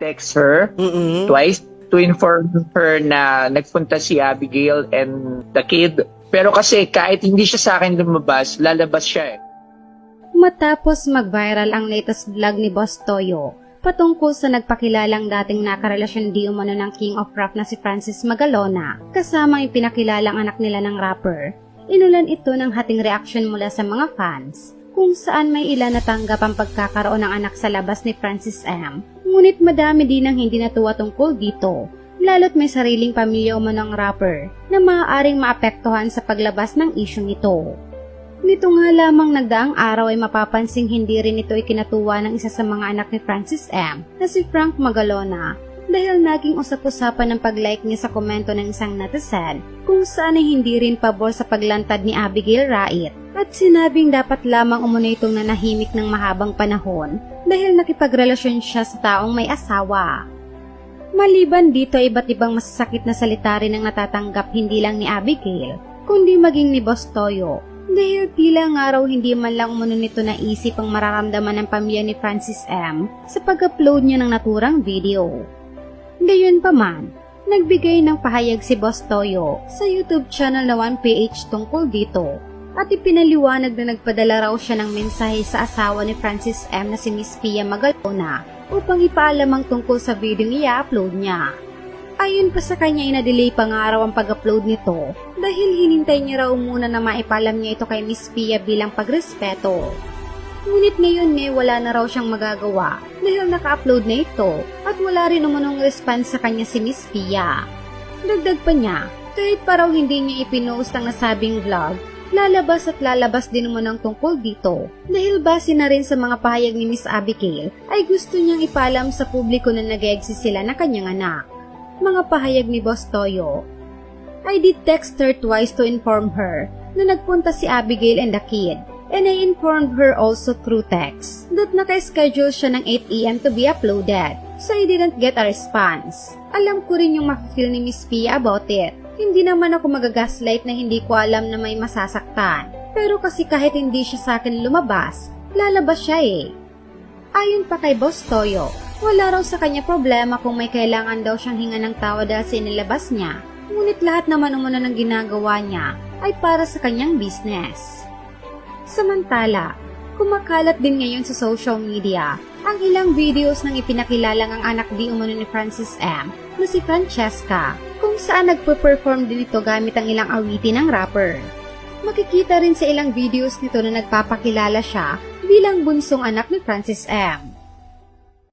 text her Mm-mm. twice to inform her na nagpunta si Abigail and the kid. Pero kasi kahit hindi siya sa akin lumabas, lalabas siya eh. Matapos mag-viral ang latest vlog ni Boss Toyo, patungkol sa nagpakilalang dating nakarelasyon di umano ng King of Rap na si Francis Magalona, kasama yung pinakilalang anak nila ng rapper. Inulan ito ng hating reaction mula sa mga fans, kung saan may ilan natanggap ang pagkakaroon ng anak sa labas ni Francis M. Ngunit madami din ang hindi natuwa tungkol dito, lalo't may sariling pamilya umano ng rapper na maaaring maapektuhan sa paglabas ng isyong ito. Nito nga lamang nagdaang araw ay mapapansing hindi rin ito ikinatuwa ng isa sa mga anak ni Francis M. na si Frank Magalona dahil naging usap-usapan ng pag-like niya sa komento ng isang netizen kung saan ay hindi rin pabor sa paglantad ni Abigail Rait at sinabing dapat lamang umuna itong nanahimik ng mahabang panahon dahil nakipagrelasyon siya sa taong may asawa. Maliban dito ay iba't ibang masasakit na salita rin ang natatanggap hindi lang ni Abigail, kundi maging ni Boss Toyo dahil tila nga raw hindi man lang umano nito naisip ang mararamdaman ng pamilya ni Francis M. sa pag-upload niya ng naturang video. Gayon pa man, nagbigay ng pahayag si Boss Toyo sa YouTube channel na 1PH tungkol dito at ipinaliwanag na nagpadala raw siya ng mensahe sa asawa ni Francis M. na si Miss Pia Magalona upang ipaalam ang tungkol sa video niya upload niya. Ayon pa sa kanya, inadelay pa nga raw ang pag-upload nito dahil hinintay niya raw muna na maipalam niya ito kay Miss Pia bilang pagrespeto. Ngunit ngayon ngay wala na raw siyang magagawa dahil naka-upload na ito at wala rin umunong response sa kanya si Miss Pia. Dagdag pa niya, kahit pa raw hindi niya ipinost ang nasabing vlog, lalabas at lalabas din umunong tungkol dito dahil base na rin sa mga pahayag ni Miss Abigail ay gusto niyang ipalam sa publiko na nag-exist sila ng kanyang anak mga pahayag ni Boss Toyo. I did text her twice to inform her na nagpunta si Abigail and the kid. And I informed her also through text that naka-schedule siya ng 8am to be uploaded. So I didn't get a response. Alam ko rin yung ma-feel ni Miss Pia about it. Hindi naman ako magagaslight na hindi ko alam na may masasaktan. Pero kasi kahit hindi siya sa akin lumabas, lalabas siya eh. Ayon pa kay Boss Toyo, wala raw sa kanya problema kung may kailangan daw siyang hinga ng tawa dahil sinilabas niya. Ngunit lahat naman umano ng ginagawa niya ay para sa kanyang business. Samantala, kumakalat din ngayon sa social media ang ilang videos ng ipinakilalang ang anak di umano ni Francis M. na si Francesca kung saan nagpo-perform din ito gamit ang ilang awitin ng rapper. Makikita rin sa ilang videos nito na nagpapakilala siya bilang bunsong anak ni Francis M.